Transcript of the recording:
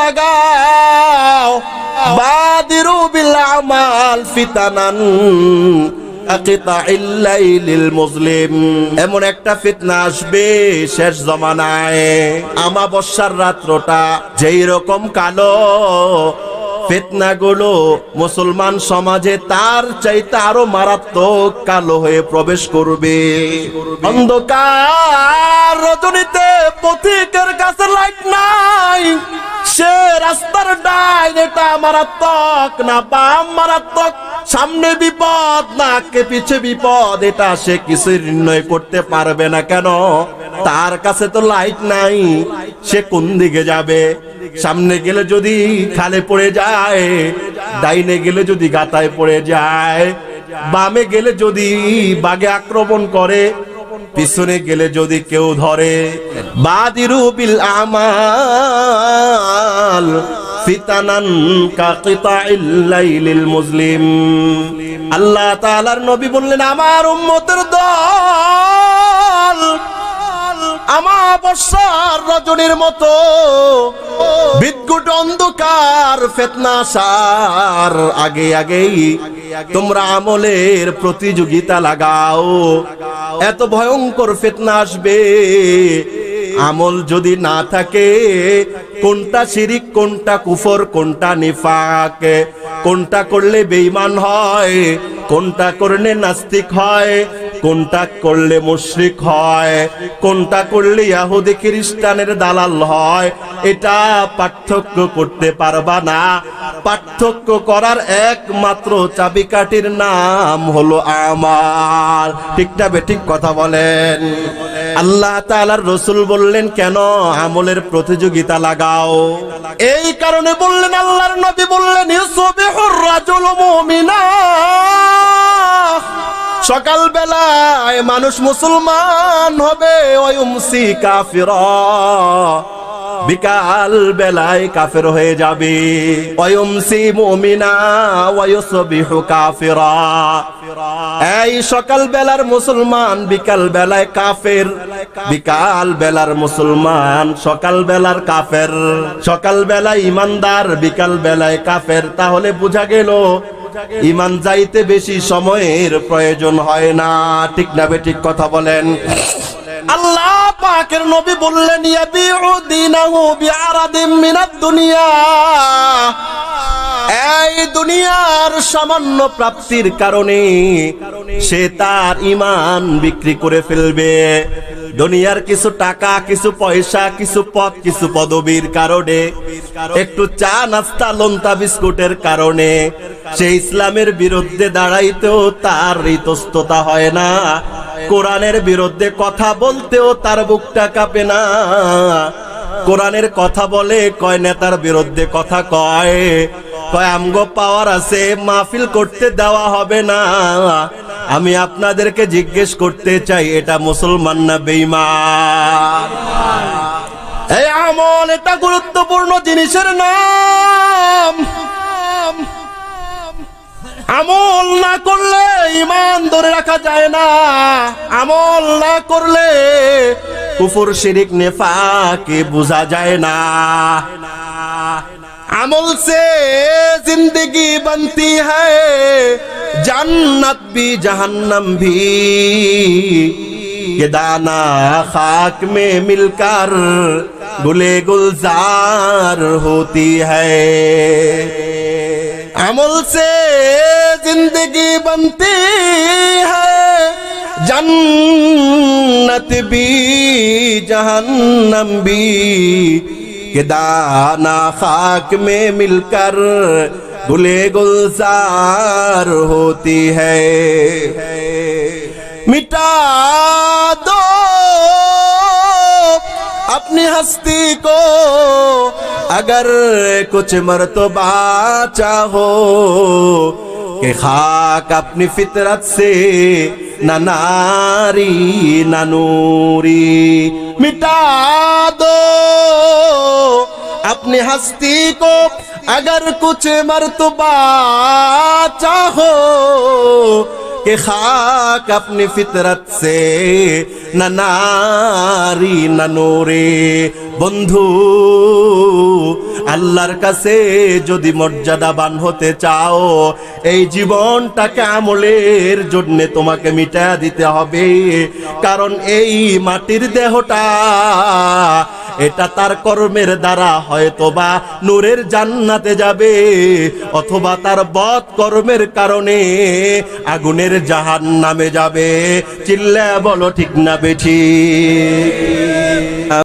লাগাও। বাদিরু বিল আমাল ফিতানান এমন একটা ফিতনা আসবে শেষ জমানায়। আমাবস্যার রাত্রটা যেই রকম কালো ফিতনাগুলো মুসলমান সমাজে তার চাইতে আরও মারাত্মক কালো হয়ে প্রবেশ করবে। অন্ধকার রজনীতে পথিকের কাছে লাইট নাই। সে রাস্তার ডাইন এটা মারাত্মক, না বাম মারাত্মক, সামনে বিপদ, না কে পিছে বিপদ, এটা সে কিছু নির্ণয় করতে পারবে না কেন? তার কাছে তো লাইট নাই, সে কোন দিকে যাবে? সামনে গেলে যদি খালে পড়ে যায়, ডাইনে গেলে যদি গাতায় পড়ে যায়, বামে গেলে যদি বাগে আক্রমণ করে, পিছনে গেলে যদি কেউ ধরে, বাদিরু বিল আমাল মুসলিম। আল্লাহ তাআলার নবী বললেন, আমার উম্মতের দল আমাবস্যার রজনীর মতো। বিদ্যুৎ অন্ধকার, ফেতনা সার আগে আগেই তোমরা আমলের প্রতিযোগিতা লাগাও। এত ভয়ঙ্কর ফেতনা আসবে। আমল যদি না থাকে, কোনটা শিরিক, কোনটা কুফর, কোনটা নিফাক? কোনটা করলে বেঈমান হয়, কোনটা করলে নাস্তিক হয়? কোনটা করলে মুশরিক হয়, কোনটা করলে ইয়াহুদি খ্রিস্টানের দালাল হয়, এটা পার্থক্য করতে পারবা না। পার্থক্য করার একমাত্র চাবিকাঠির নাম হলো আমার। ঠিকটা বেঠিক কথা বলেন। আল্লাহ তাআলার রসুল বললেন, কেন আমলের প্রতিযোগিতা লাগাও? এই কারণে বললেন, আল্লাহর নবী বললেন, ইউসুবিহুর রাজুল সকাল বেলায় মানুষ মুসলমান হবে ওয়ুমসি কাফিরা বিকাল বেলায় কাফের হয়ে যাবে। ওয়ুমসি মুমিনা ওয়ুসবিহু কাফিরা এই সকাল বেলার মুসলমান বিকাল বেলায় কাফের বিকাল বেলার মুসলমান সকাল বেলার কাফের। সকাল বেলায় ইমানদার বিকাল বেলায় কাফের। তাহলে বোঝা গেল ইমান যাইতে বেশি সময়ের প্রয়োজন হয় না। ঠিক না ঠিক কথা বলেন। আল্লাহ পাকের নবী বললেন, ইয়াবিউ দীনাহু বিআরাদিম মিনাদ দুনিয়া। এই দুনিয়ার সামান্য প্রাপ্তির কারণে সে তার ইমান বিক্রি করে ফেলবে। দুনিয়ার কিছু টাকা, কিছু পয়সা, কিছু পদ কিছু পদবীর কারণে, একটু চা, নাস্তা, লন্তা, বিস্কুটের কারণে সে ইসলামের বিরুদ্ধে দাঁড়াইতেও তার ইতস্ততা হয় না। কোরআনের বিরুদ্ধে কথা বলতেও তার বুকটা কাঁপে না। কোরআনের কথা বলে কয়, নেতার বিরুদ্ধে কথা কয় কয়, আমগো পাওয়ার আছে, মাহফিল করতে দেওয়া হবে না। আমি আপনাদেরকে জিজ্ঞেস করতে চাই, এটা মুসলমান না বেঈমান? এই আমল এটা গুরুত্বপূর্ণ জিনিসের নাম। আমল না করলে ইমান ধরে রাখা যায় না। আমল না করলে কুফর শিরিক নেফাকে বোঝা যায় না। अमल से ज़िंदगी बनती है। जन्नत भी, जहन्नम भी। ये दाना खाक में मिलकर गुले गुलजार होती है। अमल से ज़िंदगी बनती है। जन्नत भी, जहन्नम भी। कि दाना खाक में मिलकर गुले गुलजार होती है। मिटा दो अपनी हस्ती को, अगर कुछ मर्तबा चाहो कि खाक अपनी फितरत से, न नारी, न नूरी। मिटा दो अपनी हस्ती को अगर कुछ मरतबा चाहो कि खाक अपनी फितरत से न नारी न नूरे बंधू আল্লাহর কাছে যদি মর্যাদাবান হতে চাও, এই জীবনটাকে আমলের জন্য তোমাকে মিটা দিতে হবে। কারণ এই মাটির দেহটা, এটা তার কর্মের দ্বারা হয়তো বা নূরের জান্নাতে যাবে, অথবা তার বদ কর্মের কারণে আগুনের জাহান নামে যাবে। চিল্লা বলো, ঠিক না বেঠি?